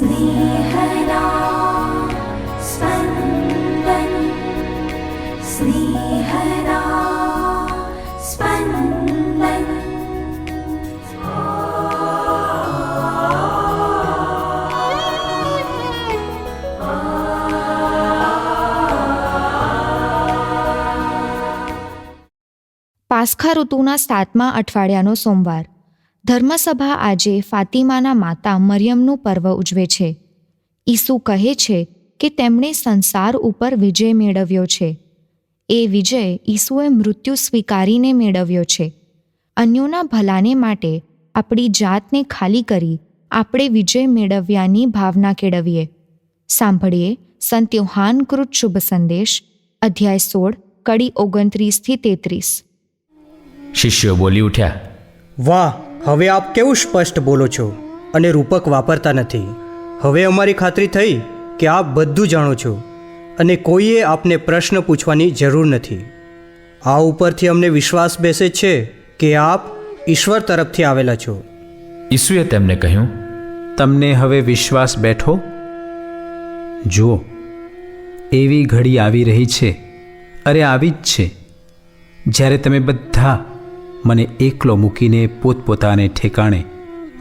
स्नेहदा स्पन्दन् स्नेहदा स्पन्दन् પાસ્ખા ઋતુના સાતમા અઠવાડિયાનો સોમવાર ધર્મસભા આજે ફાતિમાના માતા મરિયમનું પર્વ ઉજવે છે. ઈસુ કહે છે કે તેમણે સંસાર ઉપર વિજય મેળવ્યો છે. એ વિજય ઈસુએ મૃત્યુ સ્વીકારીને મેળવ્યો છે. અન્યોના ભલાને માટે આપણી જાતને ખાલી કરી આપણે વિજય મેળવ્યાની ભાવના કેળવીએ. સાંભળીએ સંત યોહાનકૃત શુભ સંદેશ અધ્યાય સોળ કડી ઓગણત્રીસથી તેત્રીસ. શિષ્યો બોલી ઉઠ્યા વાહ હવે આપ કેવું સ્પષ્ટ બોલો છો અને રૂપક વાપરતા નથી? હવે અમારી ખાતરી થઈ કે આપ બધું જાણો છો અને કોઈએ આપને પ્રશ્ન પૂછવાની જરૂર નથી. આ ઉપરથી અમને વિશ્વાસ બેસે છે કે આપ ઈશ્વર તરફથી આવેલા છો. ઈસુએ તેમને કહ્યું તમને હવે વિશ્વાસ બેઠો? જુઓ એવી ઘડી આવી રહી છે. અરે આવી જ છે. જ્યારે તમે બધા મને એકલો મૂકીને પોતપોતાને ઠેકાણે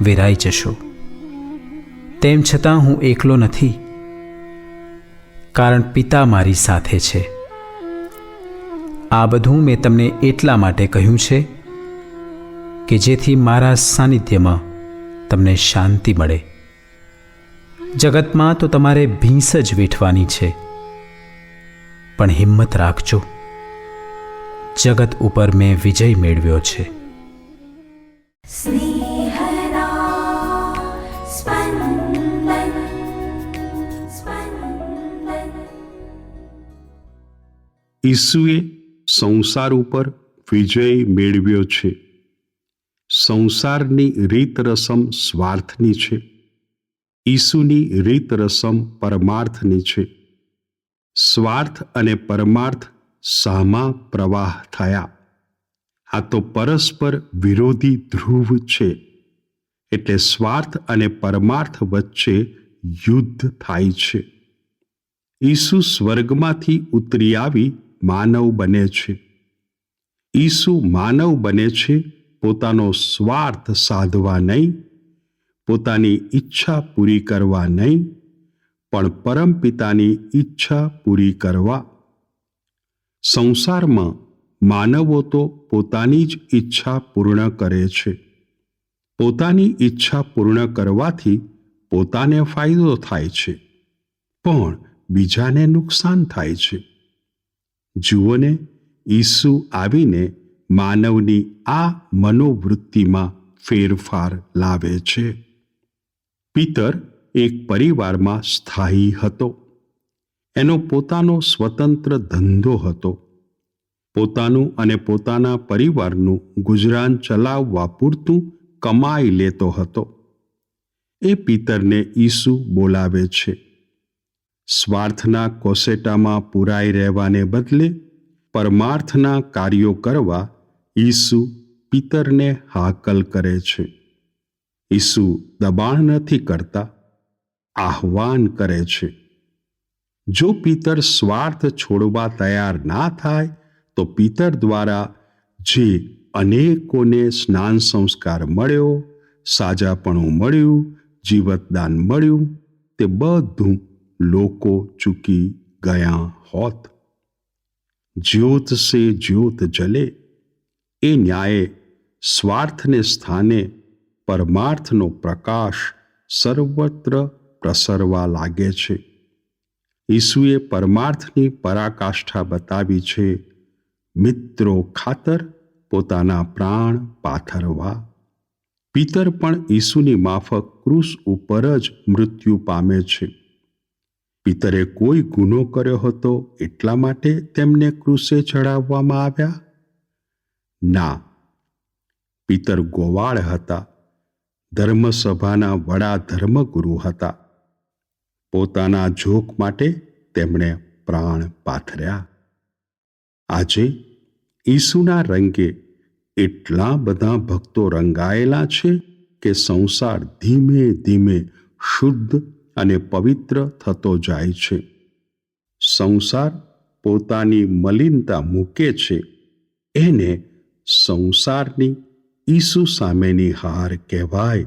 વેરાઈ જશો. તેમ છતાં હું એકલો નથી, કારણ પિતા મારી સાથે છે. આ બધું મેં તમને એટલા માટે કહ્યું છે કે જેથી મારા સાનિધ્યમાં તમને શાંતિ મળે. જગતમાં તો તમારે ભીંસ જ વેઠવાની છે, પણ હિંમત રાખજો. જગત ઉપર મેં વિજય મેળવ્યો છે. ઈસુએ સંસાર ઉપર વિજય મેળવ્યો છે. સંસારની રીત રસમ સ્વાર્થની છે. ઈસુની રીત રસમ પરમાર્થની છે. સ્વાર્થ અને પરમાર્થ સામા પ્રવાહ થયા. આ તો પરસ્પર વિરોધી ધ્રુવ છે. એટલે સ્વાર્થ અને પરમાર્થ વચ્ચે યુદ્ધ થાય છે. ઈસુ સ્વર્ગમાંથી ઉતરી આવી માનવ બને છે. ઈસુ માનવ બને છે, પોતાનો સ્વાર્થ સાધવા નહીં, પોતાની ઈચ્છા પૂરી કરવા નહીં, પણ પરમપિતાની ઈચ્છા પૂરી કરવા સંસારમાં માનવો તો પોતાની જ ઈચ્છા પૂર્ણ કરે છે. પોતાની ઈચ્છા પૂર્ણ કરવાથી પોતાને ફાયદો થાય છે. પણ બીજાને નુકસાન થાય છે. જુઓને, ઈસુ આવીને માનવની આ મનોવૃત્તિમાં ફેરફાર લાવે છે. પિતર એક પરિવારમાં સ્થાયી હતો. એનો પોતાનો સ્વતંત્ર ધંધો હતો. પોતાનું અને પોતાના પરિવારનું ગુજરાન ચલાવવા પૂરતું કમાઈ લેતો હતો. એ પિતરને ઈસુ બોલાવે છે. સ્વાર્થના કોસેટામાં પુરાઈ રહેવાને બદલે પરમાર્થના કાર્યો કરવા ઈસુ પિતરને હાકલ કરે છે. ઈસુ દબાણ નથી કરતા, આહવાન કરે છે. જો પિતર સ્વાર્થ છોડવા તૈયાર ના થાય, તો પિતર દ્વારા જે અનેકોને સ્નાન સંસ્કાર મળ્યો, સાજાપણું મળ્યું, જીવતદાન મળ્યું, તે બધું લોકો ચૂકી ગયા હોત. જ્યોત સે જ્યોત જલે, એ ન્યાયે સ્વાર્થને સ્થાને પરમાર્થનો પ્રકાશ સર્વત્ર પ્રસરવા લાગે છે. ઈસુએ પરમાર્થની પરાકાષ્ઠા બતાવી છે, મિત્રો ખાતર પોતાના પ્રાણ પાથરવા. પિતર પણ ઈસુની માફક ક્રૂસ ઉપર જ મૃત્યુ પામે છે. પિતરે કોઈ ગુનો કર્યો હતો એટલા માટે તેમને ક્રૂસે ચડાવવામાં આવ્યા? ના. પિતર ગોવાળ હતા. ધર્મસભાના વડા ધર્મગુરુ હતા. પોતાના જોક માટે તેમણે પ્રાણ પાથર્યા. આજે ઈસુના રંગે એટલા બધા ભક્તો રંગાયેલા છે કે સંસાર ધીમે ધીમે શુદ્ધ અને પવિત્ર થતો જાય છે. સંસાર પોતાની મલિનતા મૂકે છે. એને સંસારની ઈસુ સામેની હાર કહેવાય.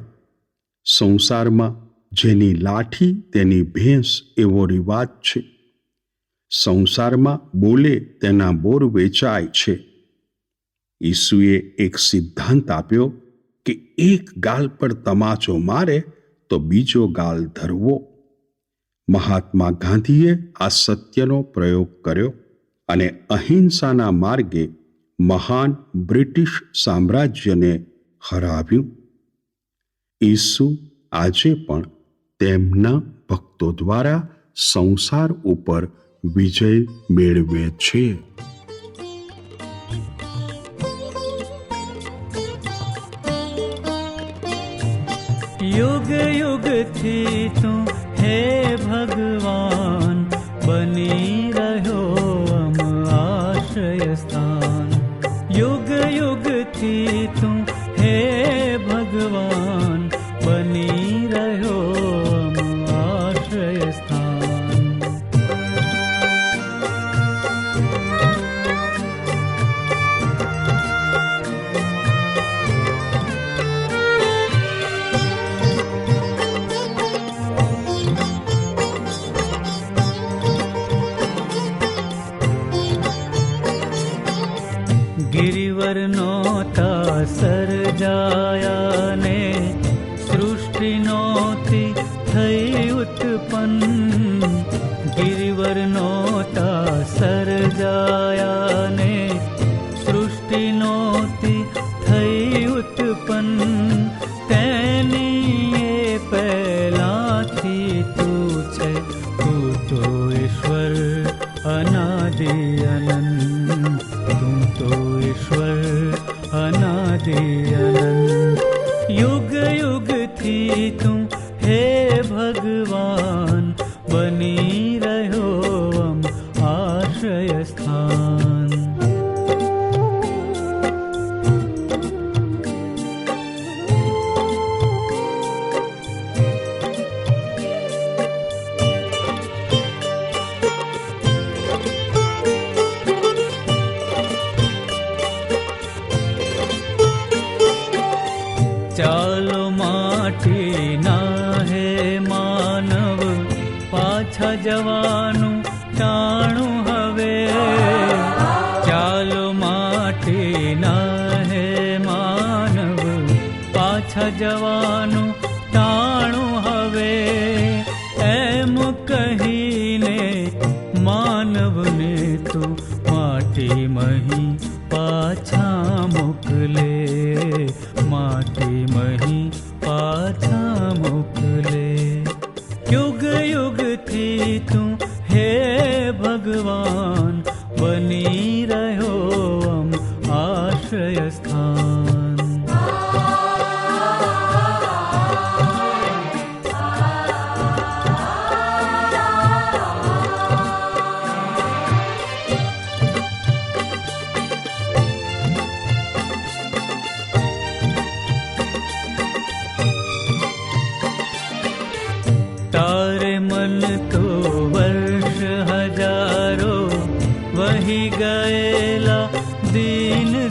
સંસારમાં જેની લાઠી, તેની ભેંસ એવો રિવાજ છે. સંસારમાં બોલે તેના બોર વેચાય છે. ઈસુએ એક સિદ્ધાંત આપ્યો કે એક ગાલ પર તમાચો મારે તો બીજો ગાલ ધરવો. મહાત્મા ગાંધીએ આ સત્યનો પ્રયોગ કર્યો અને અહિંસાના માર્ગે મહાન બ્રિટિશ સામ્રાજ્યને હરાવ્યું. ઈસુ આજે પણ તેમના ભક્તો દ્વારા સંસાર ઉપર વિજય મેળવે છે. યુગ યુગથી તું હે ભગવાન, બની રહ્યો અમ આશ્રય સ્થાન. યુગ યુગથી તું હે ભગવાન, બની अनंत तुम तो ईश्वर अनादि अनंत। युग युग थी तुम हे भगवान। માટીના હે માનવ પાછા જવાનું ટાણું હવે ચાલો માટીના હે માનવ પાછા જવાનું ટાણું હવે એમ કહીને માનવને તું માટી મહી પાછા बनी वनीरम् आश्रयस्थान। गएला दिन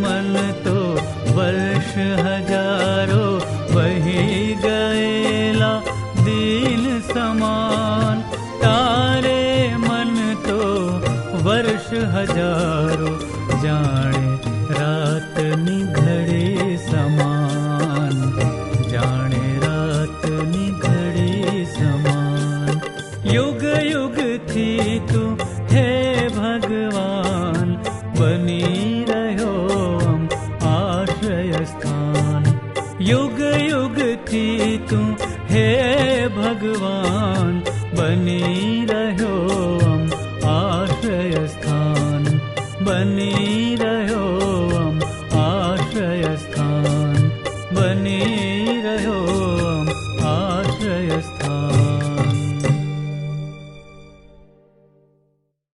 मन तो वर्ष हजारो वही गएला दिन समान तारे मन तो वर्ष हजारो जाने रात निरी समान जाने रात निरी समान। युग તું હે ભગવાન બની રહ્યો આશ્રય સ્થાન. યુગ યુગથી તું હે ભગવાન બની